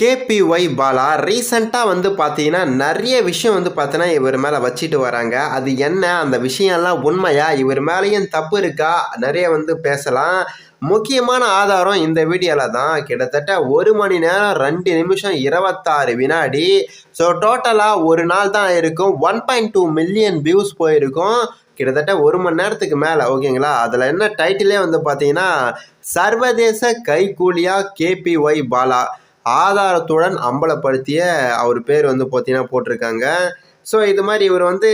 KPY Bala ரீசண்டாக வந்து பார்த்தீங்கன்னா நிறைய விஷயம் வந்து பார்த்தீங்கன்னா இவர் மேலே வச்சுட்டு வராங்க. அது என்ன? அந்த விஷயம்லாம் உண்மையா? இவர் மேலேயும் தப்பு இருக்கா? நிறைய வந்து பேசலாம். முக்கியமான ஆதாரம் இந்த வீடியோவில் தான். கிட்டத்தட்ட ஒரு மணி நேரம் ரெண்டு நிமிஷம் இருபத்தாறு வினாடி. ஸோ டோட்டலாக ஒரு நாள் தான் இருக்கும். One point two million views போயிருக்கும். கிட்டத்தட்ட ஒரு மணி நேரத்துக்கு மேலே ஓகேங்களா? அதில் என்ன டைட்டிலே வந்து பார்த்தீங்கன்னா சர்வதேச கைகூலியா கேபிஒய் பாலா. ஆதாரத்துடன் அம்பலப்படுத்திய அவர் பேர் வந்து பார்த்தீங்கன்னா போட்டிருக்காங்க. ஸோ இது மாதிரி இவர் வந்து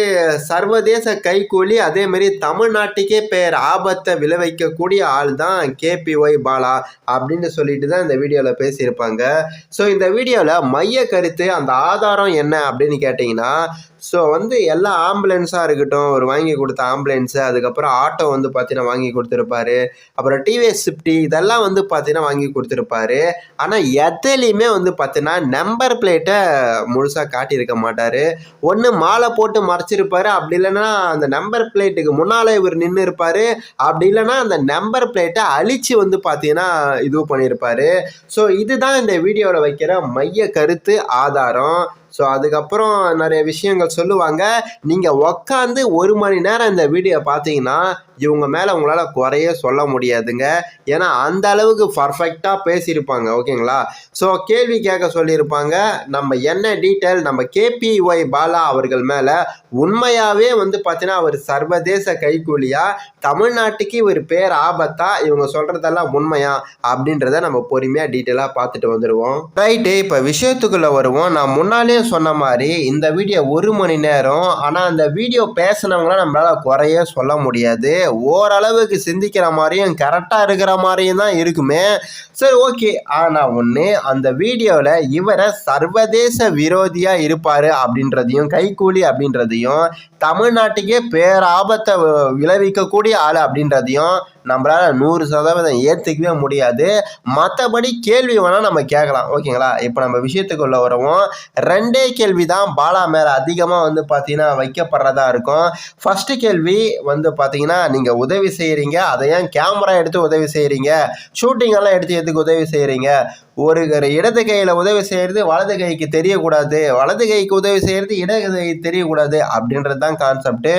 சர்வதேச கைக்கூலி அதே மாதிரி தமிழ்நாட்டுக்கே பேர் ஆபத்தை விளைவிக்கக்கூடிய ஆள் தான் கேபிஒய் பாலா அப்படின்னு சொல்லிட்டு தான் இந்த வீடியோவில் பேசியிருப்பாங்க. ஸோ இந்த வீடியோவில் மைய கருத்து அந்த ஆதாரம் என்ன அப்படின்னு கேட்டிங்கன்னா ஸோ வந்து எல்லா ஆம்புலன்ஸாக இருக்கட்டும் ஒரு வாங்கி கொடுத்த ஆம்புலன்ஸு அதுக்கப்புறம் ஆட்டோ வந்து பார்த்தீங்கன்னா வாங்கி கொடுத்துருப்பாரு. அப்புறம் டிவிஎஸ் ஃபிஃப்டி இதெல்லாம் வந்து பார்த்தீங்கன்னா வாங்கி கொடுத்துருப்பாரு. ஆனால் எதுலேயுமே வந்து பார்த்தீங்கன்னா நம்பர் பிளேட்டை முழுசாக காட்டியிருக்க மாட்டார். ஒன்று மாலை போட்டு மறைச்சிருப்பாரு. அப்படி இல்லைன்னா அந்த நம்பர் பிளேட்டுக்கு முன்னால் இவர் நின்று இருப்பார். அப்படி இல்லைன்னா அந்த நம்பர் பிளேட்டை அழித்து வந்து பார்த்தீங்கன்னா இது பண்ணியிருப்பார் ஸோ இதுதான் இந்த வீடியோவில் வைக்கிற மைய கருத்து ஆதாரம். ஸோ அதுக்கப்புறம் நிறைய விஷயங்கள் சொல்லுவாங்க. நீங்கள் உக்காந்து ஒரு மணி நேரம் இந்த வீடியோ பார்த்தீங்கன்னா இவங்க மேலே உங்களால் குறைய சொல்ல முடியாதுங்க. ஏன்னா அந்த அளவுக்கு பர்ஃபெக்டாக பேசியிருப்பாங்க ஓகேங்களா? ஸோ கேள்வி கேட்க சொல்லியிருப்பாங்க. நம்ம என்ன டீட்டெயில் நம்ம கேபிஒய் பாலா அவர்கள் மேலே உண்மையாகவே வந்து பார்த்தீங்கன்னா அவர் சர்வதேச கைகூலியாக தமிழ்நாட்டுக்கு இவர் பேர் ஆபத்தா இவங்க சொல்கிறதெல்லாம் உண்மையா அப்படின்றத நம்ம பொறுமையாக டீட்டெயிலாக பார்த்துட்டு வந்துடுவோம் ரைட்டு இப்போ விஷயத்துக்குள்ளே வருவோம். நான் முன்னாலே சொன்ன மாதிரி இந்த வீடியோ ஒரு மணி நேரம். ஆனால் அந்த வீடியோ பேசினவங்களாம் நம்மளால் குறைய சொல்ல முடியாது. ஓரளவுக்கு சிந்திக்கிற மாதிரியும் கரெக்டாக இருக்கிற மாதிரியும் தான் இருக்குமே. சரி ஓகே. ஆனால் ஒன்று அந்த வீடியோவில் இவரை சர்வதேச விரோதியாக இருப்பார் அப்படின்றதையும் கைக்கூலி அப்படின்றதையும் தமிழ்நாட்டுக்கே பேராபத்தை விளைவிக்கக்கூடிய ஆள் அப்படின்றதையும் நம்மளால் நூறு சதவீதம் ஏற்றுக்கவே முடியாது. மற்றபடி கேள்வி வேணால் நம்ம கேட்கலாம். ஓகேங்களா? இப்போ நம்ம விஷயத்துக்குள்ள வருவோம். ரெண்டே கேள்வி தான் பாலா மேலே அதிகமாக வந்து பார்த்தீங்கன்னா வைக்கப்படுறதா இருக்கும். ஃபஸ்ட்டு கேள்வி வந்து பார்த்தீங்கன்னா நீங்கள் உதவி செய்கிறீங்க அதை ஏன் கேமரா எடுத்து உதவி செய்கிறீங்க ஷூட்டிங் எல்லாம் எடுத்து எதுக்கு உதவி செய்கிறீங்க ஒரு இடது கையில் உதவி செய்கிறது வலது கைக்கு தெரியக்கூடாது. வலது கைக்கு உதவி செய்கிறது இடது கைக்கு தெரியக்கூடாது அப்படின்றது தான் கான்செப்ட்டு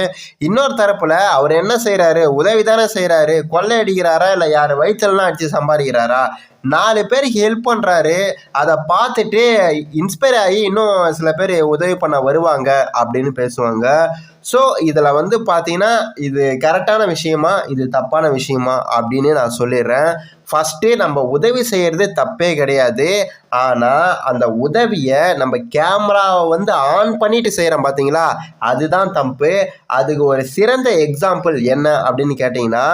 இன்னொரு தரப்பில் அவர் என்ன செய்கிறாரு உதவி தானே செய்கிறாரு கொள்ளை அடிக்கிறாரா இல்லை யார்? வயிற்றுலாம் அடித்து சம்பாதிக்கிறாரா? நாலு பேருக்கு ஹெல்ப் பண்ணுறாரு அதை பார்த்துட்டு இன்ஸ்பயர் ஆகி இன்னும் சில பேர் உதவி பண்ண வருவாங்க அப்படின்னு பேசுவாங்க. ஸோ இதில் வந்து பார்த்தீங்கன்னா இது கரெக்டான விஷயமா இது தப்பான விஷயமா அப்படின்னு நான் சொல்லிடுறேன். ஃபஸ்ட்டு நம்ம உதவி செய்கிறது தப்பே கிடையாது. ஆனால் அந்த உதவியை நம்ம கேமராவை வந்து ஆன் பண்ணிட்டு செய்கிறோம் பார்த்தீங்களா அதுதான் தப்பு. அதுக்கு ஒரு சிறந்த எக்ஸாம்பிள் என்ன அப்படின்னு கேட்டிங்கன்னா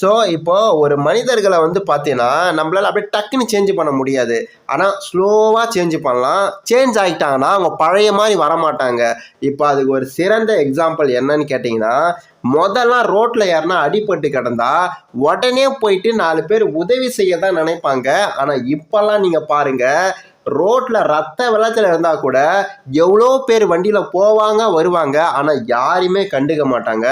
ஸோ இப்போது ஒரு மனிதர்களை வந்து பார்த்தீங்கன்னா நம்மளால் அப்படியே டக்குன்னு சேஞ்ச் பண்ண முடியாது. ஆனால் ஸ்லோவாக சேஞ்ச் பண்ணலாம். சேஞ்ச் ஆகிட்டாங்கன்னா அவங்க பழைய மாதிரி வரமாட்டாங்க. இப்போ அதுக்கு ஒரு சிறந்த எக்ஸாம்பிள் என்னன்னு கேட்டிங்கன்னா முதல்லாம் ரோட்டில் யாருன்னா அடிபட்டு கிடந்தா உடனே போயிட்டு நாலு பேர் உதவி செய்ய தான் நினைப்பாங்க. ஆனால் இப்போல்லாம் நீங்கள் பாருங்கள் ரோட்டில் ரத்த வெள்ளத்தில் இருந்தால் கூட எவ்வளோ பேர் வண்டியில் போவாங்க வருவாங்க ஆனால் யாரையுமே கண்டுக்க மாட்டாங்க.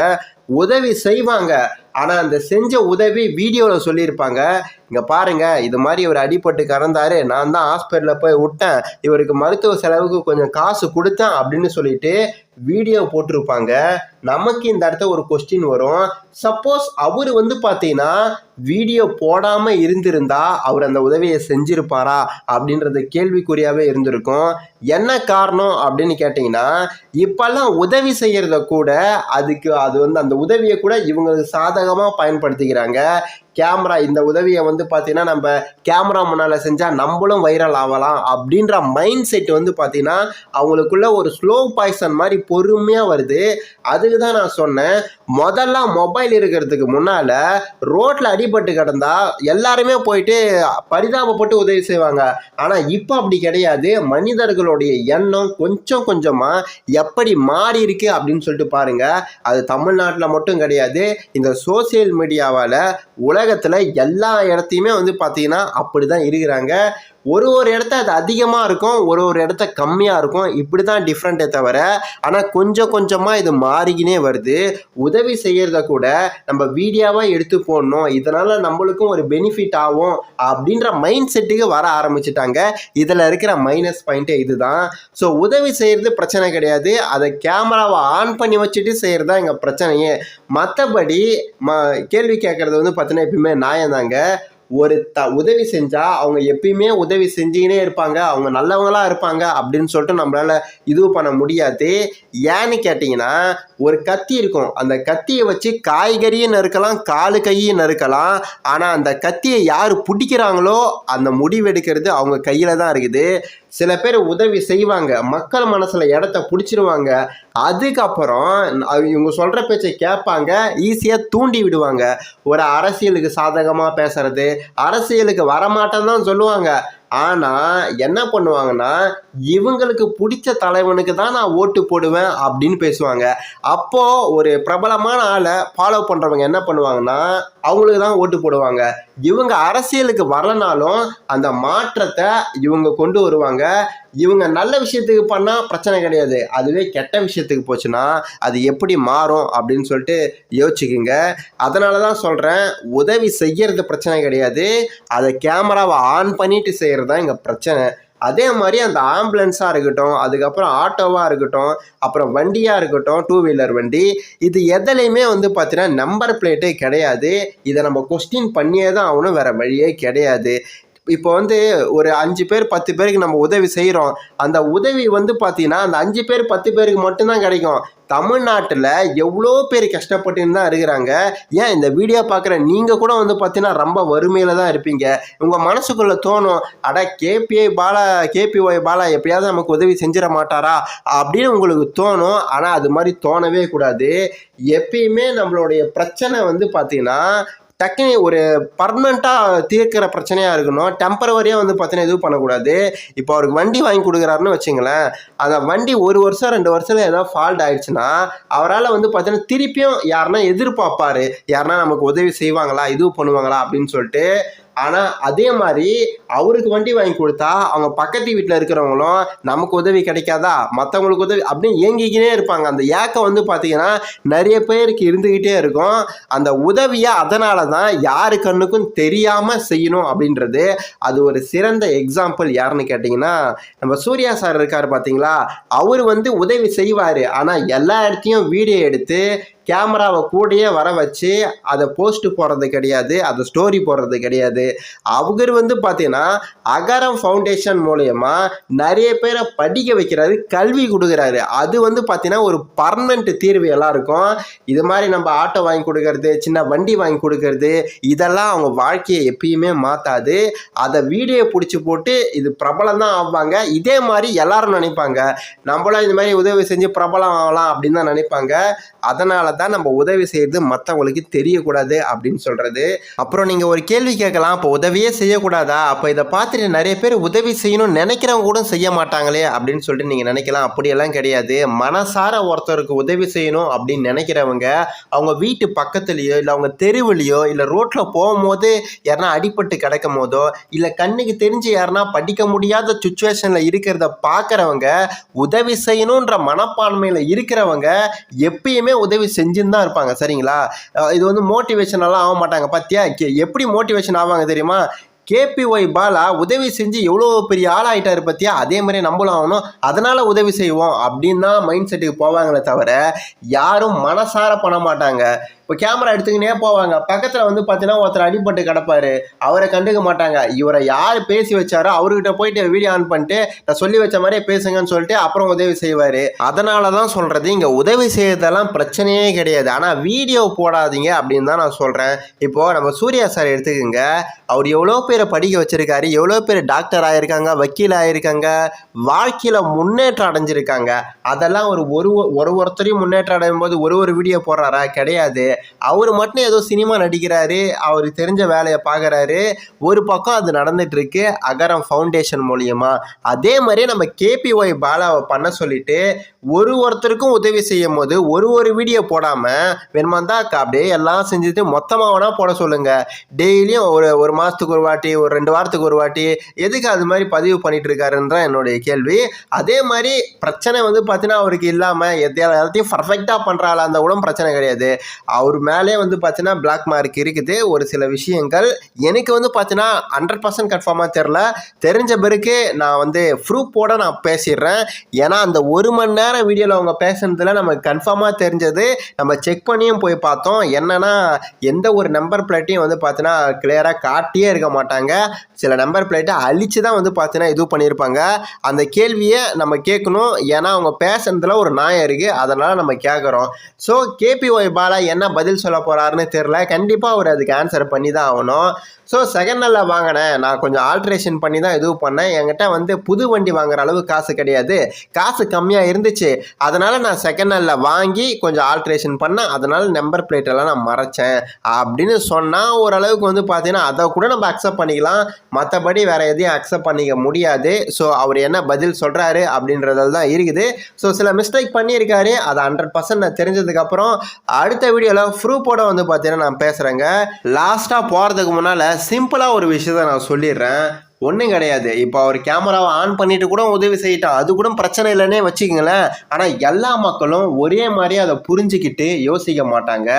உதவி செய்வாங்க ஆனால் அந்த செஞ்ச உதவி வீடியோவில் சொல்லியிருப்பாங்க. இங்கே பாருங்கள் இது மாதிரி இவர் அடிபட்டு கறந்தாரு நான் தான் ஹாஸ்பிட்டலில் போய் விட்டேன் இவருக்கு மருத்துவ செலவுக்கு கொஞ்சம் காசு கொடுத்தேன் அப்படின்னு சொல்லிட்டு வீடியோ போட்டிருப்பாங்க. நமக்கு இந்த இடத்த ஒரு கொஸ்டின் வரும். சப்போஸ் அவர் வந்து பார்த்தீங்கன்னா வீடியோ போடாமல் இருந்திருந்தா அவர் அந்த உதவியை செஞ்சிருப்பாரா? அப்படின்றது கேள்விக்குறியாகவே இருந்திருக்கும். என்ன காரணம் அப்படின்னு கேட்டிங்கன்னா இப்போல்லாம் உதவி செய்கிறத கூட அதுக்கு அது வந்து அந்த உதவியை கூட இவங்களுக்கு சாதகமாக பயன்படுத்திக்கிறாங்க. கேமரா இந்த உதவியை வந்து பார்த்தீங்கன்னா நம்ம கேமரா முன்னால் செஞ்சால் நம்மளும் வைரல் ஆகலாம் அப்படின்ற மைண்ட் செட் வந்து பார்த்தீங்கன்னா அவங்களுக்குள்ள ஒரு ஸ்லோ பாய்சன் மாதிரி பொறுமையாக வருது. அது அதுக்கு தான் நான் சொன்னேன். முதல்ல மொபைல் இருக்கிறதுக்கு முன்னால் ரோட்டில் அடிபட்டு கிடந்தா எல்லாருமே போயிட்டு பரிதாபப்பட்டு உதவி செய்வாங்க. ஆனால் இப்போ அப்படி கிடையாது. மனிதர்களுடைய எண்ணம் கொஞ்சம் கொஞ்சமாக எப்படி மாறி இருக்கு அப்படின்னு சொல்லிட்டு பாருங்கள் அது தமிழ்நாட்டில் மட்டும் கிடையாது. இந்த சோசியல் மீடியாவால் உலகத்தில் எல்லா இடத்தையுமே வந்து பார்த்தீங்கன்னா அப்படி தான் இருக்கிறாங்க. ஒரு ஒரு இடத்த அது அதிகமாக இருக்கும் ஒரு ஒரு இடத்த கம்மியாக இருக்கும். இப்படி தான் டிஃப்ரெண்ட்டே தவிர ஆனால் கொஞ்சம் கொஞ்சமாக இது மாறி ஏறிக்கினே வருது. உதவி செய்கிறத கூட நம்ம வீடியோவாக எடுத்து போடணும். இதனால் நம்மளுக்கும் ஒரு பெனிஃபிட் ஆகும் அப்படின்ற மைண்ட் செட்டுக்கு வர ஆரம்பிச்சிட்டாங்க. இதில் இருக்கிற மைனஸ் பாயிண்ட்டே இதுதான். ஸோ உதவி செய்கிறது பிரச்சனை கிடையாது. அதை கேமராவை ஆன் பண்ணி வச்சுட்டு செய்கிறது தான் எங்கள் பிரச்சனையே. மற்றபடி ம கேள்வி கேட்குறது வந்து பார்த்தீங்கன்னா எப்பயுமே நியாயம் தாங்க ஒரு த உதவி செஞ்சால் அவங்க எப்பயுமே உதவி செஞ்சுக்கினே இருப்பாங்க. அவங்க நல்லவங்களாக இருப்பாங்க அப்படின்னு சொல்லிட்டு நம்மளால் இது பண்ண முடியாது. ஏன்னு கேட்டிங்கன்னா ஒரு கத்தி இருக்கும். அந்த கத்தியை வச்சு காய்கறியும் நறுக்கலாம் காலு கையும் நறுக்கலாம். ஆனால் அந்த கத்தியை யார் பிடிக்கிறாங்களோ அந்த முடிவெடுக்கிறது அவங்க கையில் தான் இருக்குது. சில பேர் உதவி செய்வாங்க. மக்கள் மனசில் இடத்த பிடிச்சிருவாங்க. அதுக்கப்புறம் இவங்க சொல்கிற பேச்சை கேட்பாங்க. ஈஸியாக தூண்டி விடுவாங்க. ஒரு அரசியலுக்கு சாதகமாக பேசுறது அரசியலுக்கு வரமாட்டேன்னு தான் சொல்லுவாங்க. ஆனால் என்ன பண்ணுவாங்கன்னா இவங்களுக்கு பிடிச்ச தலைவனுக்கு தான் நான் ஓட்டு போடுவேன் அப்படின்னு பேசுவாங்க. அப்போது ஒரு பிரபலமான ஆளை ஃபாலோ பண்ணுறவங்க என்ன பண்ணுவாங்கன்னா அவங்களுக்கு தான் ஓட்டு போடுவாங்க. இவங்க அரசியலுக்கு வரலனாலும் அந்த மாற்றத்தை இவங்க கொண்டு வருவாங்க. இவங்க நல்ல விஷயத்துக்கு பண்ணால் பிரச்சனை கிடையாது. அதுவே கெட்ட விஷயத்துக்கு போச்சுன்னா அது எப்படி மாறும் அப்படின்னு சொல்லிட்டு யோசிச்சுக்குங்க. அதனால தான் சொல்கிறேன் உதவி செய்கிறது பிரச்சனை கிடையாது. அதை கேமராவை ஆன் பண்ணிட்டு செய்கிறது தான் இங்கே பிரச்சனை. அதே மாதிரி அந்த ஆம்புலன்ஸாக இருக்கட்டும் அதுக்கப்புறம் ஆட்டோவாக இருக்கட்டும் அப்புறம் வண்டியாக இருக்கட்டும் டூ வீலர் வண்டி இது எதுலையுமே வந்து பார்த்தீங்கன்னா நம்பர் பிளேட்டே கிடையாது. இதை நம்ம கொஸ்டின் பண்ணியே தான் ஆகணும் வேறு வழியே கிடையாது. இப்போ வந்து ஒரு அஞ்சு பேர் பத்து பேருக்கு நம்ம உதவி செய்கிறோம் அந்த உதவி வந்து பார்த்தீங்கன்னா அந்த அஞ்சு பேர் பத்து பேருக்கு மட்டும்தான் கிடைக்கும். தமிழ்நாட்டில் எவ்வளோ பேர் கஷ்டப்பட்டுன்னு தான் இருக்கிறாங்க. ஏன் இந்த வீடியோ பார்க்குற நீங்கள் கூட வந்து பார்த்தீங்கன்னா ரொம்ப வறுமையில் தான் இருப்பீங்க. உங்கள் மனசுக்குள்ளே தோணும் அட கேபிஐ பாலா கேபிஒய் பாலா எப்படியாவது நமக்கு உதவி செஞ்சிட மாட்டாரா? அப்படின்னு உங்களுக்கு தோணும். ஆனால் அது மாதிரி தோணவே கூடாது. எப்பயுமே நம்மளுடைய பிரச்சனை வந்து பார்த்திங்கன்னா டக்குனு ஒரு பர்மனெண்ட்டாக தீர்க்கிற பிரச்சனையாக இருக்கணும். டெம்பரவரியாக வந்து பார்த்தீங்கன்னா எதுவும் பண்ணக்கூடாது. இப்போ அவருக்கு வண்டி வாங்கி கொடுக்குறாருன்னு வச்சுங்களேன். அந்த வண்டி ஒரு வருஷம் ரெண்டு வருஷத்தில் ஏதாவது ஃபால்ட் ஆகிடுச்சுன்னா அவரால் வந்து பார்த்தீங்கன்னா திருப்பியும் யாருன்னா எதிர்பார்ப்பார். யாருன்னா நமக்கு உதவி செய்வாங்களா இது பண்ணுவாங்களா அப்படின்னு சொல்லிட்டு ஆனால் அதே மாதிரி அவருக்கு வண்டி வாங்கி கொடுத்தா அவங்க பக்கத்து வீட்டில் இருக்கிறவங்களும் நமக்கு உதவி கிடைக்காதா? மற்றவங்களுக்கு உதவி அப்படின்னு ஏங்கிக்கினே இருப்பாங்க. அந்த ஏக்கம் வந்து பார்த்தீங்கன்னா நிறைய பேருக்கு இருந்துக்கிட்டே இருக்கும். அந்த உதவியை அதனால தான் யாரு கண்ணுக்கும் தெரியாமல் செய்யணும் அப்படின்றது அது ஒரு சிறந்த எக்ஸாம்பிள் யாருன்னு கேட்டிங்கன்னா நம்ம சூர்யா சார் இருக்கார் பார்த்தீங்களா அவர் வந்து உதவி செய்வார். ஆனால் எல்லா இடத்தையும் வீடியோ எடுத்து கேமராவை கூடயே வர வச்சு அதை போஸ்ட் போடுறது கிடையாது அதை ஸ்டோரி போடுறது கிடையாது. அவர் வந்து பார்த்தீங்கன்னா அகரம் ஃபவுண்டேஷன் மூலயமா நிறைய பேரை படிக்க வைக்கிறாரு கல்வி கொடுக்குறாரு. அது வந்து பார்த்தீங்கன்னா ஒரு பர்மனெண்ட் தீர்வு எல்லாம் இருக்கும். இது மாதிரி நம்ம ஆட்டோ வாங்கி கொடுக்கறது சின்ன வண்டி வாங்கி கொடுக்கறது இதெல்லாம் அவங்க வாழ்க்கையை எப்பயுமே மாற்றாது அதை வீடியோ பிடிச்சி போட்டு இது பிரபலம் தான் ஆவாங்க. இதே மாதிரி எல்லாரும் நினைப்பாங்க. நம்மளும் இந்த மாதிரி உதவி செஞ்சு பிரபலம் ஆகலாம் அப்படின்னு தான் நினைப்பாங்க. அதனால தான் நம்ம உதவி செய்யறது மற்றவங்களுக்கு தெரியக்கூடாது அப்படின்னு சொல்றது. அப்புறம் நீங்கள் ஒரு கேள்வி கேட்கலாம் அப்போ உதவியே செய்யக்கூடாதா? அப்போ இதை பார்த்துட்டு நிறைய பேர் உதவி செய்யணும்னு நினைக்கிறவங்க கூட செய்ய மாட்டாங்களே அப்படின்னு சொல்லிட்டு நீங்கள் நினைக்கலாம். அப்படியெல்லாம் கிடையாது. மனசார ஒருத்தருக்கு உதவி செய்யணும் அப்படின்னு நினைக்கிறவங்க அவங்க வீட்டு பக்கத்துலேயோ இல்லை அவங்க தெருவுலையோ இல்லை ரோட்டில் போகும்போது யாருன்னா அடிபட்டு கிடக்கும் போதோ இல்லை கண்ணுக்கு தெரிஞ்சு யாருன்னா படிக்க முடியாத சுச்சுவேஷனில் இருக்கிறத பார்க்குறவங்க உதவி செய்யணுன்ற மனப்பான்மையில் இருக்கிறவங்க எப்பயுமே உதவி செஞ்சுன்னு தான் இருப்பாங்க சரிங்களா? இது வந்து மோட்டிவேஷனெல்லாம் ஆக மாட்டாங்க. பார்த்தியா கே- எப்படி மோட்டிவேஷன் ஆவாங்க தெரியுமா? கேபிஒய் பாலா உதவி செஞ்சு எவ்வளோ பெரிய ஆளாகிட்டார் பார்த்தியா அதே மாதிரி நம்மளும் ஆகணும். அதனால் உதவி செய்வோம் அப்படின்னு தான் மைண்ட் செட்டுக்கு போவாங்களே தவிர யாரும் மனசார பண்ண மாட்டாங்க. இப்போ கேமரா எடுத்துக்கினே போவாங்க. பக்கத்தில் வந்து பார்த்தீங்கன்னா ஒருத்தர் அடிபட்டு கிடப்பாரு. அவரை கண்டுக்க மாட்டாங்க. இவரை யார் பேசி வச்சாரோ அவர்கிட்ட போயிட்டு வீடியோ ஆன் பண்ணிட்டு நான் சொல்லி வச்ச மாதிரியே பேசுங்கன்னு சொல்லிட்டு அப்புறம் உதவி செய்வார். அதனால தான் சொல்கிறது இங்கே உதவி செய்யறதெல்லாம் பிரச்சனையே கிடையாது. ஆனால் வீடியோ போடாதீங்க அப்படின்னு தான் நான் சொல்கிறேன் இப்போது நம்ம சூர்யா சார் எடுத்துக்கோங்க. அவர் எவ்வளோ பேரை படிக்க வச்சுருக்காரு எவ்வளோ பேர் டாக்டர் ஆகியிருக்காங்க வக்கீல் ஆகியிருக்காங்க வாழ்க்கையில் முன்னேற்றம் அடைஞ்சிருக்காங்க. அதெல்லாம் ஒரு ஒரு ஒரு ஒருத்தரையும் முன்னேற்றம் அடையும் போது ஒரு ஒரு வீடியோ போடுறாரா? கிடையாது. அவர் மட்டும் ஏதோ சினிமா நடிக்கிறாரு அவர் தெரிஞ்ச வேலையை பார்க்குறாரு ஒரு பக்கம் அது நடந்துட்டு இருக்கு அகரம் ஃபவுண்டேஷன் மூலியமா. அதே மாதிரியே நம்ம கேபிஒய் பாலாவை பண்ண சொல்லிட்டு ஒரு ஒருத்தருக்கும் உதவி செய்யும் போது ஒரு ஒரு வீடியோ போடாமல் வேணுமாந்தா அப்படியே எல்லாம் செஞ்சுட்டு மொத்தமாக வேணால் போட சொல்லுங்கள் டெய்லியும் ஒரு ஒரு மாதத்துக்கு ஒரு வாட்டி ஒரு ரெண்டு வாரத்துக்கு ஒரு வாட்டி எதுக்கு அது மாதிரி பதிவு பண்ணிட்டு இருக்காருன்னு தான் என்னுடைய கேள்வி. அதே மாதிரி பிரச்சனை வந்து பார்த்தீங்கன்னா அவருக்கு இல்லாமல் எதையா எல்லாத்தையும் பர்ஃபெக்டாக பண்ணுறாள் அந்த கூட பிரச்சனை கிடையாது. அவர் மேலே வந்து பார்த்தீங்கன்னா பிளாக் மார்க் இருக்குது. ஒரு சில விஷயங்கள் எனக்கு வந்து பார்த்தீங்கன்னா ஹண்ட்ரட் பர்சன்ட் கன்ஃபார்மாக தெரில தெரிஞ்ச பிறகு நான் வந்து ப்ரூஃபோட நான் பேசிடுறேன். ஏன்னா அந்த ஒரு மணி நேரம் வீடியோவில் அவங்க பேசுனதில் நமக்கு கன்ஃபார்மாக தெரிஞ்சது. நம்ம செக் பண்ணியும் போய் பார்த்தோம். என்னென்னா எந்த ஒரு நம்பர் பிளேட்டையும் வந்து பார்த்தீங்கன்னா கிளியராக காட்டியே இருக்க மாட்டாங்க. சில நம்பர் பிளேட்டை அழித்து தான் வந்து பார்த்தீங்கன்னா இது பண்ணியிருப்பாங்க அந்த கேள்வியை நம்ம கேட்கணும். ஏன்னா அவங்க பேசுனதில் ஒரு நியாயம் இருக்குது அதனால் நம்ம கேட்குறோம். ஸோ கேபிஒய் பாலா என்ன பதில் சொல்ல போகிறாருன்னு தெரில கண்டிப்பாக அவர் அதுக்கு ஆன்சர் பண்ணி தான் ஆகணும். ஸோ செகண்ட் ஹேண்டில் வாங்கினேன். நான் கொஞ்சம் ஆல்ட்ரேஷன் பண்ணி தான் எதுவும் பண்ணேன். என்கிட்ட வந்து புது வண்டி வாங்குற அளவு காசு கிடையாது. காசு கம்மியாக இருந்துச்சு. அதனால் நான் செகண்ட் ஹேண்டில் வாங்கி கொஞ்சம் ஆல்ட்ரேஷன் பண்ணேன். அதனால் நம்பர் பிளேட் எல்லாம் நான் மறைச்சேன். அப்படின்னு சொன்னால் ஓரளவுக்கு வந்து பார்த்தீங்கன்னா அதை கூட நம்ம அக்செப்ட் பண்ணிக்கலாம். மற்றபடி வேறு எதையும் அக்செப்ட் பண்ணிக்க முடியாது. ஸோ அவர் என்ன பதில் சொல்கிறாரு அப்படின்றதில் தான் இருக்குது. ஸோ சில மிஸ்டேக் பண்ணியிருக்காரு. அதை ஹண்ட்ரட் பர்சன்ட் நான் தெரிஞ்சதுக்கப்புறம் அடுத்த வீடியோவில் ப்ரூஃபோட வந்து பார்த்தீங்கன்னா நான் பேசுகிறேங்க லாஸ்ட்டாக போகிறதுக்கு முன்னால் சிம்பிளாக ஒரு விஷயத்த நான் சொல்லிடுறேன். ஒன்றும் கிடையாது. இப்போ அவர் கேமராவை ஆன் பண்ணிட்டு கூட உதவி செய்யிட்டான். அது கூட பிரச்சனை இல்லைன்னே வச்சுக்கோங்களேன். ஆனால் எல்லா மக்களும் ஒரே மாதிரி அதை புரிஞ்சுக்கிட்டு யோசிக்க மாட்டாங்க.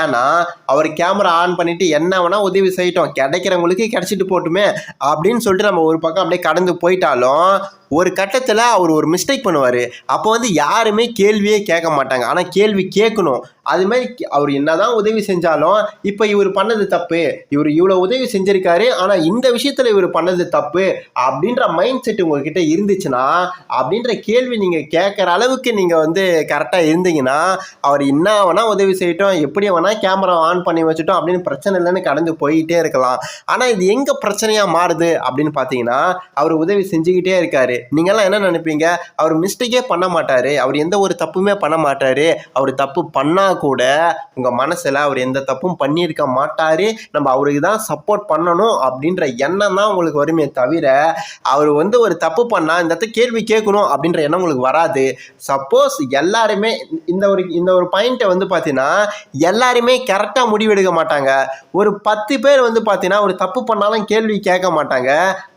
ஏன்னா அவர் கேமரா ஆன் பண்ணிட்டு என்ன வேணால் உதவி செய்யிட்டோம். கிடைக்கிறவங்களுக்கு கிடைச்சிட்டு போட்டுமே அப்படின்னு சொல்லிட்டு நம்ம ஒரு பக்கம் அப்படியே கடந்து போயிட்டாலும் ஒரு கட்டத்தில் அவர் ஒரு மிஸ்டேக் பண்ணுவார். அப்போ வந்து யாருமே கேள்வியே கேட்க மாட்டாங்க. ஆனால் கேள்வி கேட்கணும். அதுமாதிரி அவர் என்ன அவர் என்னதான் உதவி செஞ்சாலும் இப்போ இவர் பண்ணது தப்பு. இவர் இவ்வளோ உதவி செஞ்சுருக்காரு. ஆனால் இந்த விஷயத்தில் இவர் பண்ணது தப்பு அப்படின்ற மைண்ட் செட் உங்ககிட்ட இருந்துச்சுன்னா அப்படின்ற கேள்வி நீங்கள் கேட்குற அளவுக்கு நீங்கள் வந்து கரெக்டாக இருந்தீங்கன்னா அவர் என்ன வேணால் உதவி செய்யட்டும் எப்படி வேணால் கேமரா ஆன் பண்ணி வச்சுட்டோம் அப்படின்னு பிரச்சனை இல்லைன்னு கடந்து போயிட்டே இருக்கலாம். ஆனால் இது எங்கே பிரச்சனையாக மாறுது அப்படின்னு பார்த்தீங்கன்னா அவர் உதவி செஞ்சுக்கிட்டே இருக்காரு. நீங்கள்லாம் என்ன நினைப்பீங்க? அவர் மிஸ்டேக்கே பண்ண மாட்டாரு. அவர் எந்த ஒரு தப்புமே பண்ண மாட்டாரு. அவர் தப்பு பண்ணா கூட உங்கள் மனசில் அவர் எந்த தப்பும் பண்ணியிருக்க மாட்டாரு. நம்ம அவருக்கு தான் சப்போர்ட் பண்ணணும் அப்படின்ற எண்ணம் தான் உங்களுக்கு வருமே தவிர அவர் வந்து ஒரு தப்பு பண்ணால் இந்த இடத்த கேள்வி கேட்கணும் அப்படின்ற எண்ணம் உங்களுக்கு வராது. சப்போஸ் எல்லாருமே இந்த ஒரு இந்த ஒரு பாயிண்ட்டை வந்து பார்த்தீங்கன்னா எல்லாருமே கரெக்டாக முடிவெடுக்க மாட்டாங்க. ஒரு பத்து பேர் வந்து பார்த்தீங்கன்னா ஒரு தப்பு பண்ணாலும் கேள்வி கேட்க மாட்டாங்க.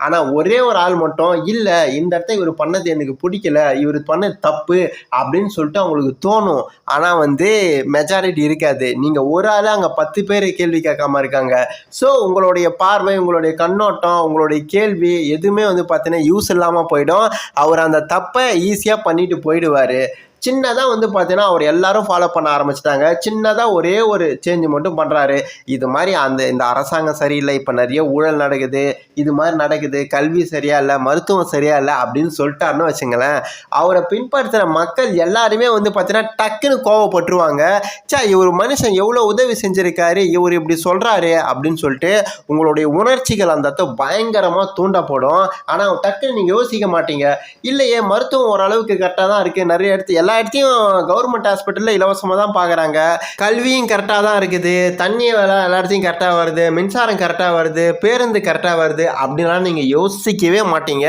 ஆனால் ஒரே ஒரு ஆள் மட்டும் இல்லை இந்த இந்த இடத்த இவர் பண்ணது எனக்கு பிடிக்கல. இவர் பண்ண தப்பு அப்படின்னு சொல்லிட்டு அவங்களுக்கு தோணும். ஆனால் வந்து மெஜாரிட்டி இருக்காது. நீங்கள் ஒரு ஆள் அங்கே பத்து பேர் கேள்வி கேட்காம இருக்காங்க. ஸோ உங்களுடைய பார்வை உங்களுடைய கண்ணோட்டம் உங்களுடைய கேள்வி எதுவுமே வந்து பார்த்தீங்கன்னா யூஸ் இல்லாமல் போயிடும். அவர் அந்த தப்பை ஈஸியாக பண்ணிட்டு போயிடுவார். சின்னதாக வந்து பார்த்தீங்கன்னா அவர் எல்லாரும் ஃபாலோ பண்ண ஆரம்பிச்சிட்டாங்க. சின்னதாக ஒரே ஒரு சேஞ்ச் மட்டும் பண்ணுறாரு இது மாதிரி அந்த இந்த அரசாங்கம் சரியில்லை இப்போ நிறைய ஊழல் நடக்குது இது மாதிரி நடக்குது கல்வி சரியா இல்லை மருத்துவம் சரியா இல்லை அப்படின்னு சொல்லிட்டாருன்னு வச்சுங்களேன் அவரை பின்பற்றுற மக்கள் எல்லாருமே வந்து பார்த்தீங்கன்னா டக்குன்னு கோவப்பட்டுருவாங்க. சா இவர் மனுஷன் எவ்வளோ உதவி செஞ்சுருக்காரு இவர் இப்படி சொல்கிறாரு அப்படின்னு சொல்லிட்டு உங்களுடைய உணர்ச்சிகள் அந்த பயங்கரமாக தூண்டப்படும். ஆனால் டக்குன்னு நீங்கள் யோசிக்க மாட்டீங்க. இல்லையே மருத்துவம் ஓரளவுக்கு கரெக்டாக தான் இருக்குது நிறைய இடத்து எல்லா இடத்தையும் கவர்மெண்ட் ஹாஸ்பிட்டலில் இலவசமாக தான் பார்க்குறாங்க கல்வியும் கரெக்டாக தான் இருக்குது. தண்ணி வேலை எல்லா இடத்தையும் கரெக்டாக வருது. மின்சாரம் கரெக்டாக வருது. பேருந்து கரெக்டாக வருது. அப்படின்லாம் நீங்கள் யோசிக்கவே மாட்டீங்க.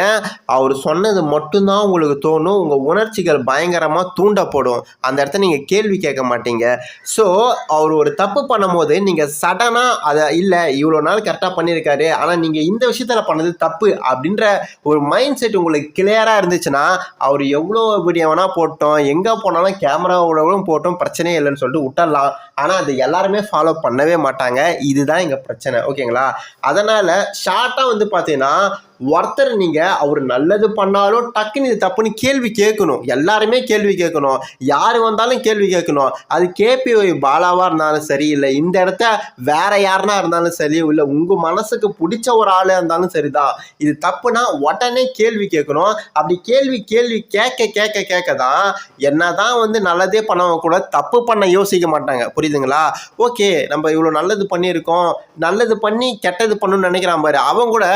அவர் சொன்னது மட்டும்தான் உங்களுக்கு தோணும். உங்கள் உணர்ச்சிகள் பயங்கரமாக தூண்டப்படும். அந்த இடத்த நீங்கள் கேள்வி கேட்க மாட்டீங்க. ஸோ அவர் ஒரு தப்பு பண்ணும்போது நீங்கள் சடனாக அதை இல்லை இவ்வளோ நாள் கரெக்டாக பண்ணியிருக்காரு. ஆனால் நீங்கள் இந்த விஷயத்தில் பண்ணது தப்பு. அப்படின்ற ஒரு மைண்ட் செட் உங்களுக்கு கிளியராக இருந்துச்சுன்னா அவர் எவ்வளோ பெரியவனா வேணால் போட்டோம் எங்கே போனாலும் கேமராவோடவும் போட்டோம் பிரச்சனையே இல்லைன்னு சொல்லிட்டு விட்டுடலாம் ஆனால் அது எல்லாருமே ஃபாலோ பண்ணவே மாட்டாங்க. இதுதான் எங்கள் பிரச்சனை. ஓகேங்களா அதனால் ஷார்ட்டாக வந்து பார்த்தீங்கன்னா ஒருத்தர் நீங்கள் அவர் நல்லது பண்ணாலும் டக்குன்னு இது தப்புன்னு கேள்வி கேட்கணும். எல்லாருமே கேள்வி கேட்கணும். யார் வந்தாலும் கேள்வி கேட்கணும். அது கேபிஒய் பாலாவாக இருந்தாலும் சரி இல்லை இந்த இடத்த வேற யாருனா இருந்தாலும் சரி இல்லை உங்கள் மனசுக்கு பிடிச்ச ஒரு ஆளாக இருந்தாலும் சரிதான். இது தப்புனா உடனே கேள்வி கேட்கணும். அப்படி கேள்வி கேள்வி கேட்க கேட்க கேட்க தான் என்னதான் வந்து நல்லதே பண்ணவங்க கூட தப்பு பண்ண யோசிக்க மாட்டாங்க. புரியுதுங்களா? ஓகே நம்ம இவ்வளோ நல்லது பண்ணியிருக்கோம். நல்லது பண்ணி கெட்டது பண்ணணும்னு நினைக்கிறான் பாரு. அவன் கூட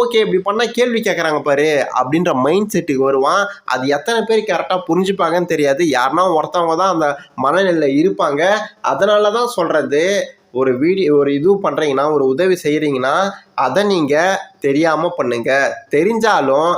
ஓகே இப்படி பண்ணால் கேள்வி கேட்குறாங்க பாரு அப்படின்ற மைண்ட் செட்டுக்கு வருவான். அது எத்தனை பேர் கரெக்டாக புரிஞ்சுப்பாங்கன்னு தெரியாது. யாருன்னா ஒருத்தவங்க தான் அந்த மனநிலையில் இருப்பாங்க. அதனால தான் சொல்கிறது ஒரு வீடியோ ஒரு இது பண்ணுறீங்கன்னா ஒரு உதவி செய்கிறீங்கன்னா அதை நீங்கள் தெரியாமல் பண்ணுங்கள் தெரிஞ்சாலும்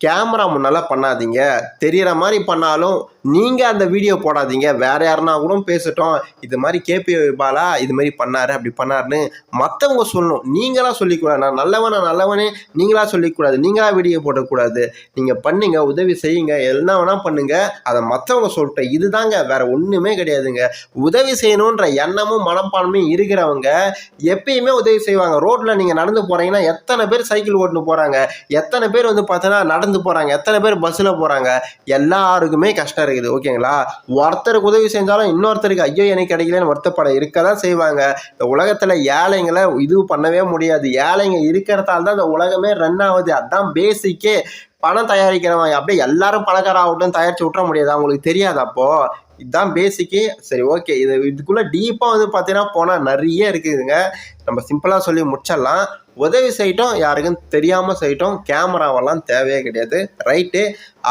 கேமரா முன்னால் பண்ணாதீங்க. தெரிகிற மாதிரி பண்ணாலும் நீங்கள் அந்த வீடியோ போடாதீங்க. வேறு யாருன்னா கூட பேசட்டும். இது மாதிரி கேபி பாலா இது மாதிரி பண்ணாரு அப்படி பண்ணாருன்னு மற்றவங்க சொல்லணும். நீங்களாக சொல்லிக்கூடாது. நான் நல்லவன் நான் நல்லவனே நீங்களாக சொல்லிக்கூடாது. நீங்களாக வீடியோ போடக்கூடாது. நீங்கள் பண்ணுங்க உதவி செய்யுங்க என்ன வேணால் பண்ணுங்க. அதை மற்றவங்க சொல்லிட்டேன் இதுதாங்க. வேறு ஒன்றுமே கிடையாதுங்க. உதவி செய்யணுன்ற எண்ணமும் மனப்பான்மையும் இருக்கிறவங்க எப்பயுமே உதவி செய்வாங்க. ரோட்டில் நீங்கள் நடந்து போகிறீங்கன்னா எத்தனை பேர் சைக்கிள் ஓட்டுன்னு போகிறாங்க எத்தனை பேர் வந்து பார்த்தோன்னா நடந்து போகிறாங்க எத்தனை பேர் பஸ்ஸில் போகிறாங்க எல்லாருக்குமே கஷ்டம் இருக்குது ஓகேங்களா? ஒருத்தருக்கு உதவி செஞ்சாலும் இன்னொருத்தருக்கு ஐயோ எனக்கு கிடைக்கலன்னு வருத்தப்பட இருக்க தான் செய்வாங்க. இந்த உலகத்தில் ஏழைங்களை இது பண்ணவே முடியாது. ஏழைங்க இருக்கிறதால தான் இந்த உலகமே ரன் ஆகுது. அதான் பேசிக்கே பணம் தயாரிக்கிறவங்க அப்படியே எல்லாரும் பணக்காராகட்டும் தயாரித்து விட்ற முடியாது? அவங்களுக்கு தெரியாது அப்போது இதுதான் பேசிக்கு சரி ஓகே. இது இதுக்குள்ளே டீப்பாக வந்து பார்த்தீங்கன்னா போனால் நிறைய இருக்குதுங்க. நம்ம சிம்பிளாக சொல்லி முடிச்சிடலாம். உதவி செய்யட்டும் யாருக்கும் தெரியாமல் செய்யிட்டோம் கேமராவெல்லாம் தேவையே கிடையாது. ரைட்டு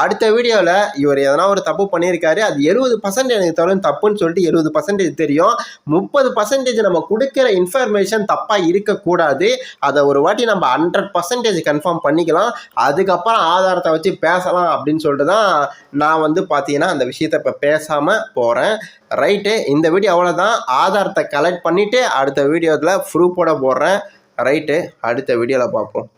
அடுத்த வீடியோவில் இவர் எதனா ஒரு தப்பு பண்ணியிருக்காரு அது எழுபது பர்சன்ட் எனக்கு தரும் தப்புன்னு சொல்லிட்டு எழுபது பர்சன்டேஜ் தெரியும். முப்பது பர்சன்டேஜ் நம்ம கொடுக்குற இன்ஃபர்மேஷன் தப்பாக இருக்கக்கூடாது. அதை ஒரு வாட்டி நம்ம ஹண்ட்ரட் பர்சன்டேஜ் கன்ஃபார்ம் பண்ணிக்கலாம். அதுக்கப்புறம் ஆதாரத்தை வச்சு பேசலாம் அப்படின்னு சொல்லிட்டு தான் நான் வந்து பார்த்தீங்கன்னா அந்த விஷயத்தை இப்போ பேசாமல் போகிறேன் ரைட்டு இந்த வீடியோ அவ்வளோதான் ஆதாரத்தை கலெக்ட் பண்ணிவிட்டு அடுத்த வீடியோவில் ப்ரூஃபோட போடுறேன் ரைட்டு அடுத்த வீடியோவில் பார்ப்போம்.